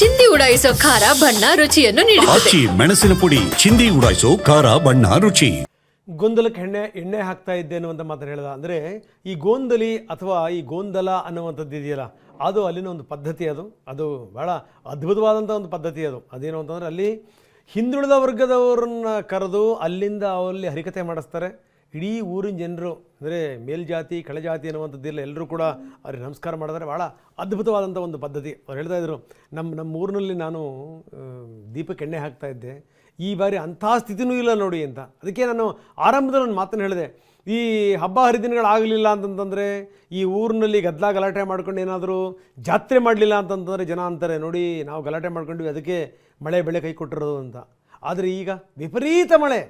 ಚಿಂದಿ ಉಡಾಯಿಸೋ ಖಾರ ಬಣ್ಣ ರುಚಿಯನ್ನು ನೀಡುತ್ತದೆ. ಆಚಿ ಮೆಣಸಿನ ಪುಡಿ ಚಿಂದಿ ಉಡಾಯಿಸೋ ಖಾರ ಬಣ್ಣ ರುಚಿ. ಗೊಂದಲಕ್ಕೆ ಎಣ್ಣೆ ಎಣ್ಣೆ ಹಾಕ್ತಾ ಇದ್ದೆ ಅನ್ನುವಂಥ ಮಾತನ್ನು ಹೇಳಿದ ಅಂದರೆ ಈ ಗೋಂದಲಿ ಅಥವಾ ಈ ಗೋಂದಲ ಅನ್ನುವಂಥದ್ದು ಇದೆಯಲ್ಲ ಅದು ಅಲ್ಲಿನ ಒಂದು ಪದ್ಧತಿ ಅದು. ಅದು ಭಾಳ ಅದ್ಭುತವಾದಂಥ ಒಂದು ಪದ್ಧತಿ ಅದು. ಅದೇನು ಅಂತಂದ್ರೆ ಅಲ್ಲಿ ಹಿಂದುಳಿದ ವರ್ಗದವರನ್ನ ಕರೆದು ಅಲ್ಲಿಂದ ಅಲ್ಲಿ ಹರಿಕತೆ ಮಾಡಿಸ್ತಾರೆ. ಇಡೀ ಊರಿನ ಜನರು, ಅಂದರೆ ಮೇಲ್ಜಾತಿ ಕೆಳಜಾತಿ ಅನ್ನುವಂಥದ್ದಿಲ್ಲ ಎಲ್ಲರೂ ಕೂಡ ಅವ್ರಿಗೆ ನಮಸ್ಕಾರ ಮಾಡಿದ್ರೆ ಭಾಳ ಅದ್ಭುತವಾದಂಥ ಒಂದು ಪದ್ಧತಿ. ಅವ್ರು ಹೇಳ್ತಾ ಇದ್ರು ನಮ್ಮ ನಮ್ಮ ಊರಿನಲ್ಲಿ ನಾನು ದೀಪಕ್ಕೆ ಎಣ್ಣೆ ಹಾಕ್ತಾ ಇದ್ದೆ. ಈ ಬಾರಿ ಅಂಥ ಸ್ಥಿತಿನೂ ಇಲ್ಲ ನೋಡಿ ಅಂತ. ಅದಕ್ಕೆ ನಾನು ಆರಂಭದಲ್ಲಿ ಒಂದು ಮಾತನ್ನು ಹೇಳಿದೆ. ಈ ಹಬ್ಬ ಹರಿದಿನಗಳಾಗಲಿಲ್ಲ ಅಂತಂತಂದರೆ, ಈ ಊರಿನಲ್ಲಿ ಗದ್ದಲ ಗಲಾಟೆ ಮಾಡ್ಕೊಂಡು ಏನಾದರೂ ಜಾತ್ರೆ ಮಾಡಲಿಲ್ಲ ಅಂತಂತಂದರೆ ಜನ ಅಂತಾರೆ. ನೋಡಿ, ನಾವು ಗಲಾಟೆ ಮಾಡ್ಕೊಂಡ್ವಿ, ಅದಕ್ಕೆ ಮಳೆ ಬೆಳೆ ಕೈ ಕೊಟ್ಟಿರೋದು ಅಂತ. ಆದರೆ ಈಗ ವಿಪರೀತ ಮಳೆ.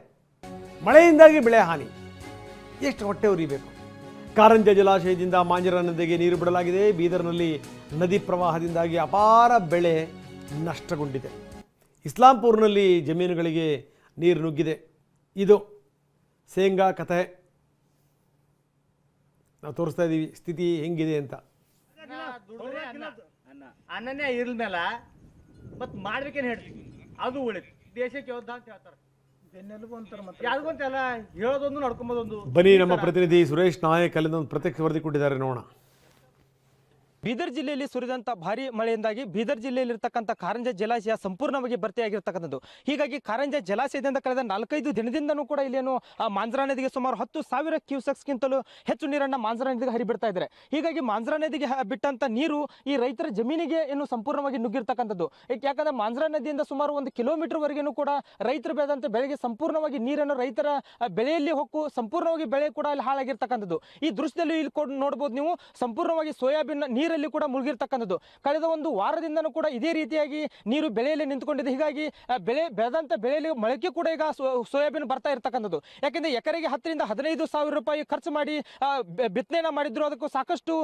ಮಳೆಯಿಂದಾಗಿ ಬೆಳೆ ಹಾನಿ. ಎಷ್ಟು ಹೊಟ್ಟೆ ಉರಿಬೇಕು? ಕಾರಂಜ ಜಲಾಶಯದಿಂದ ಮಾಂಜರ ನದಿಗೆ ನೀರು ಬಿಡಲಾಗಿದೆ. ಬೀದರ್ನಲ್ಲಿ ನದಿ ಪ್ರವಾಹದಿಂದಾಗಿ ಅಪಾರ ಬೆಳೆ ನಷ್ಟಗೊಂಡಿದೆ. ಇಸ್ಲಾಂಪುರ್ನಲ್ಲಿ ಜಮೀನುಗಳಿಗೆ ನೀರು ನುಗ್ಗಿದೆ. ಇದು ಶೇಂಗಾ ಕಥೆ. ನಾವು ತೋರಿಸ್ತಾ ಇದ್ದೀವಿ ಸ್ಥಿತಿ ಹೆಂಗಿದೆ ಅಂತ. ಅನ್ನನೇ ಇರಲ್ಮೇಲ ಮತ್ತೆ ಮಾಡ್ಬೇಕೇನು ಹೇಳ್ತೀವಿ ಅದು ಉಳಿತು ದೇಶಕ್ಕೆ ಯೋಧ ಅಂತ ಹೇಳ್ತಾರ. ಬೆನ್ನೆಲುಬು ಅಂತಾರ ಮತ್ತೆ ಯಾವ್ದಂತೆಲ್ಲ ಹೇಳೋದೊಂದು ನಡ್ಕೊಂಬೋದೊಂದು ಬನ್ನಿ ನಮ್ಮ ಪ್ರತಿನಿಧಿ ಸುರೇಶ್ ನಾಯಕ್ ಅಲ್ಲಿಂದ ಒಂದು ಪ್ರತ್ಯಕ್ಷ ವರದಿ ಕೊಟ್ಟಿದ್ದಾರೆ ನೋಡೋಣ. ಬೀದರ್ ಜಿಲ್ಲೆಯಲ್ಲಿ ಸುರಿದಂತ ಭಾರಿ ಮಳೆಯಿಂದಾಗಿ ಬೀದರ್ ಜಿಲ್ಲೆಯಲ್ಲಿರ್ತಕ್ಕಂಥ ಕಾರಂಜ ಜಲಾಶಯ ಸಂಪೂರ್ಣವಾಗಿ ಭರ್ತಿಯಾಗಿರ್ತಕ್ಕಂಥದ್ದು. ಹೀಗಾಗಿ ಕಾರಂಜ ಜಲಾಶಯದಿಂದ ಕಳೆದ ನಾಲ್ಕೈದು ದಿನದಿಂದನೂ ಕೂಡ ಇಲ್ಲೇನು ಆ, ಮಾಂಜ್ರಾ ನದಿಗೆ ಸುಮಾರು ಹತ್ತು ಸಾವಿರ ಕ್ಯೂಸೆಕ್ಸ್ಗಿಂತಲೂ ಹೆಚ್ಚು ನೀರನ್ನ ಮಾಂಜ್ರಾ ನದಿಗೆ ಹರಿಬಿಡ್ತಾ ಇದ್ದಾರೆ. ಹೀಗಾಗಿ ಮಾಂಜ್ರಾ ನದಿಗೆ ಬಿಟ್ಟಂತ ನೀರು ಈ ರೈತರ ಜಮೀನಿಗೆ ಏನು ಸಂಪೂರ್ಣವಾಗಿ ನುಗ್ಗಿರ್ತಕ್ಕಂಥದ್ದು. ಯಾಕಂದ್ರೆ ಮಾಂಜ್ರಾ ನದಿಯಿಂದ ಸುಮಾರು ಒಂದು ಕಿಲೋಮೀಟರ್ ಕೂಡ ರೈತರು ಬೆಳೆದಂತ ಬೆಳೆಗೆ ಸಂಪೂರ್ಣವಾಗಿ ನೀರನ್ನು ರೈತರ ಬೆಳೆಯಲ್ಲಿ ಹೊಕ್ಕು ಸಂಪೂರ್ಣವಾಗಿ ಬೆಳೆ ಕೂಡ ಅಲ್ಲಿ ಹಾಳಾಗಿರ್ತಕ್ಕಂಥದ್ದು. ಈ ದೃಶ್ಯದಲ್ಲಿ ಇಲ್ಲಿ ನೋಡ್ಬೋದು ನೀವು, ಸಂಪೂರ್ಣವಾಗಿ ಸೋಯಾಬೀನ್ ನೀರಲ್ಲಿ ಕೂಡ ಮುಳುಗಿರ್ತಕ್ಕಂಥದ್ದು. ಕಳೆದ ಒಂದು ವಾರದಿಂದನೂ ಕೂಡ ಇದೇ ರೀತಿಯಾಗಿ ನೀರು ಬೆಳೆಯಲ್ಲಿ ನಿಂತ್ಕೊಂಡಿದೆ. ಹೀಗಾಗಿ ಬೆಳೆ, ಬೆಳೆದಂತ ಬೆಳೆಯಲ್ಲಿ ಮೊಳಕೆ ಕೂಡ ಈಗ ಸೋಯಾಬೀನ್ ಬರ್ತಾ ಇರ್ತಕ್ಕಂಥದ್ದು. ಯಾಕೆಂದ್ರೆ ಎಕರೆಗೆ ಹತ್ತರಿಂದ ಹದಿನೈದು ಸಾವಿರ ರೂಪಾಯಿ ಖರ್ಚು ಮಾಡಿ ಬಿತ್ತನೆಯನ್ನ ಮಾಡಿದ್ರು. ಅದಕ್ಕೂ ಸಾಕಷ್ಟು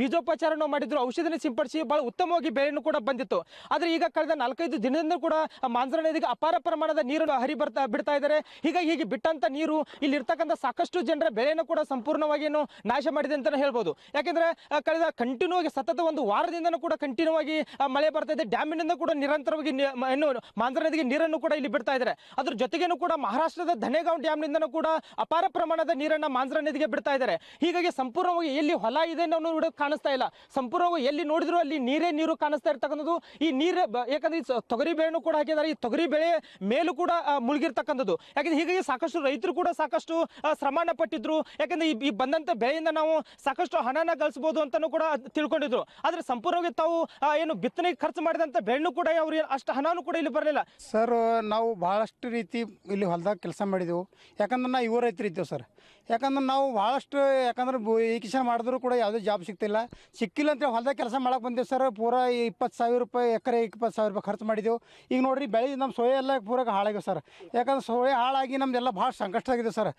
ಬೀಜೋಪಚಾರನ ಮಾಡಿದ್ರು. ಔಷಧಿನ ಸಿಂಪಡಿಸಿ ಬಹಳ ಉತ್ತಮವಾಗಿ ಬೆಳೆಯನ್ನು ಕೂಡ ಬಂದಿತ್ತು. ಆದ್ರೆ ಈಗ ಕಳೆದ ನಾಲ್ಕೈದು ದಿನದಿಂದ ಕೂಡ ಮಾಂಜರ ನದಿಗೆ ಅಪಾರ ಪ್ರಮಾಣದ ನೀರು ಹರಿ ಬರ್ತಾ, ಬಿಡ್ತಾ ಇದ್ದಾರೆ. ಹೀಗಾಗಿ ಹೀಗೆ ಬಿಟ್ಟಂತ ನೀರು ಇಲ್ಲಿ ಇರ್ತಕ್ಕಂಥ ಸಾಕಷ್ಟು ಜನರ ಬೆಳೆಯನ್ನು ಕೂಡ ಸಂಪೂರ್ಣವಾಗಿ ನಾಶ ಮಾಡಿದೆ ಅಂತಾನೆ ಹೇಳ್ಬೋದು. ಯಾಕೆಂದ್ರೆ ಕಳೆದ ಕಂಟಿನ್ಯೂ ಆಗಿ ಸತತ ಒಂದು ವಾರದಿಂದನೂ ಕೂಡ ಕಂಟಿನ್ಯೂ ಆಗಿ ಮಳೆ ಬರ್ತಾ ಇದೆ. ಡ್ಯಾಮಿನಿಂದ ಕೂಡ ನಿರಂತರವಾಗಿ ಏನು ಮಾಂಜ್ರಾ ನದಿಗೆ ನೀರನ್ನು ಕೂಡ ಇಲ್ಲಿ ಬಿಡ್ತಾ ಇದ್ದಾರೆ. ಅದ್ರ ಜೊತೆಗೇನು ಕೂಡ ಮಹಾರಾಷ್ಟ್ರದ ಧನೆಗಾಂವ್ ಡ್ಯಾಮ್ನಿಂದನೂ ಕೂಡ ಅಪಾರ ಪ್ರಮಾಣದ ನೀರನ್ನ ಮಾಂಜ್ರಾ ನದಿಗೆ ಬಿಡ್ತಾ ಇದ್ದಾರೆ. ಹೀಗಾಗಿ ಸಂಪೂರ್ಣವಾಗಿ ಎಲ್ಲಿ ಹೊಲ ಇದೆ ನೋಡಿ ಕಾಣಿಸ್ತಾ ಇಲ್ಲ. ಸಂಪೂರ್ಣವಾಗಿ ಎಲ್ಲಿ ನೋಡಿದ್ರು ಅಲ್ಲಿ ನೀರೇ ನೀರು ಕಾಣಿಸ್ತಾ ಇರ್ತಕ್ಕಂಥದ್ದು. ಈ ನೀರು ಯಾಕಂದ್ರೆ ತೊಗರಿ ಬೆಳೆನೂ ಕೂಡ ಹಾಕಿದ್ದಾರೆ. ಈ ತೊಗರಿ ಬೆಳೆ ಮೇಲೂ ಕೂಡ ಮುಳುಗಿರ್ತಕ್ಕಂಥದ್ದು. ಯಾಕಂದ್ರೆ ಹೀಗಾಗಿ ಸಾಕಷ್ಟು ರೈತರು ಕೂಡ ಸಾಕಷ್ಟು ಶ್ರಮಾನ ಪಟ್ಟಿದ್ರು. ಯಾಕಂದ್ರೆ ಈ- ಈ ಬಂದಂತ ಬೆಳೆಯಿಂದ ನಾವು ಸಾಕಷ್ಟು ಹಣನ ಗಳಿಸಬಹುದು ಅಂತಾನೂ ಕೂಡ ತಿಳ್ಕೊಂಡಿದ್ರು. ಆದ್ರೆ ಸಂಪೂರ್ಣವಾಗಿ ತಾವು ಏನು ಬಿತ್ತನೆಗೆ ಖರ್ಚು ಮಾಡಿದಂತ ಬೆಣ್ಣು ಕೂಡ ಅವ್ರು ಅಷ್ಟು ಹಣನೂ ಕೂಡ ಇಲ್ಲಿ ಬರಲಿಲ್ಲ. ಸರ್, ನಾವು ಭಾಳಷ್ಟು ರೀತಿ ಇಲ್ಲಿ ಹೊಲದಾಗ ಕೆಲಸ ಮಾಡಿದೆವು. ಯಾಕಂದ್ರೆ ನಾ ಇವರು ರೈತರು ಇದ್ದೇವೆ ಸರ್. ಯಾಕಂದ್ರೆ ನಾವು ಭಾಳಷ್ಟು ಯಾಕಂದ್ರೆ ಈ ಏಕಿಷನ್ ಮಾಡಿದ್ರು ಕೂಡ ಯಾವುದೇ ಜಾಬ್ ಸಿಗ್ತಿಲ್ಲ. ಸಿಕ್ಕಿಲ್ಲ ಅಂತೇಳಿ ಹೊಲ್ದಾಗ ಕೆಲಸ ಮಾಡಕ್ಕೆ ಬಂದೇವು ಸರ್. ಪೂರ ಇಪ್ಪತ್ತು ಸಾವಿರ ರೂಪಾಯಿ ಎಕರೆ, ಇಪ್ಪತ್ತು ಸಾವಿರ ರೂಪಾಯಿ ಖರ್ಚು ಮಾಡಿದೆವು. ಈಗ ನೋಡಿರಿ ಬೆಳೆ ನಮ್ಮ ಸೋಯೆ ಎಲ್ಲ ಪೂರ ಹಾಳಾಗಿವೆ ಸರ್. ಯಾಕಂದ್ರೆ ಸೋಯೆ ಹಾಳಾಗಿ ನಮ್ದೆಲ್ಲ ಭಾಳ ಸಂಕಷ್ಟ ಆಗಿದೆ ಸರ್.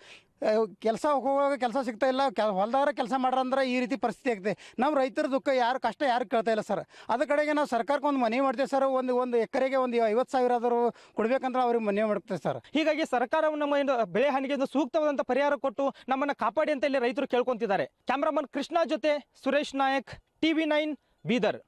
ಕೆಲಸ ಹೋಗುವಾಗ ಕೆಲಸ ಸಿಗ್ತಾ ಇಲ್ಲ. ಕೆ ಹೊಲ್ದಾರ ಕೆಲಸ ಮಾಡ್ರಂದ್ರೆ ಈ ರೀತಿ ಪರಿಸ್ಥಿತಿ ಆಗ್ತದೆ ನಮ್ಮ ರೈತರ ದುಃಖ ಯಾರು ಕಷ್ಟ ಯಾರು ಕೇಳ್ತಾ ಇಲ್ಲ ಸರ್. ಅದ ಕಡೆಗೆ ನಾವು ಸರ್ಕಾರಕ್ಕೆ ಒಂದು ಮನವಿ ಮಾಡ್ತೇವೆ ಸರ್. ಒಂದು ಒಂದು ಎಕರೆಗೆ ಒಂದು ಐವತ್ತು ಸಾವಿರ ಆದರೂ ಕೊಡ್ಬೇಕಂದ್ರೆ ಅವ್ರಿಗೆ ಮನವಿ ಮಾಡ್ತೇವೆ ಸರ್. ಹೀಗಾಗಿ ಸರ್ಕಾರವು ನಮ್ಮ ಬೆಳೆ ಹಾನಿಗೆ ಸೂಕ್ತವಾದಂಥ ಪರಿಹಾರ ಕೊಟ್ಟು ನಮ್ಮನ್ನ ಕಾಪಾಡಿ ಅಂತ ಇಲ್ಲಿ ರೈತರು ಕೇಳ್ಕೊಂತಿದ್ದಾರೆ. ಕ್ಯಾಮ್ರಾಮನ್ ಕೃಷ್ಣ ಜೊತೆ ಸುರೇಶ್ ನಾಯಕ್ ಟಿವಿ ನೈನ್ ಬೀದರ್.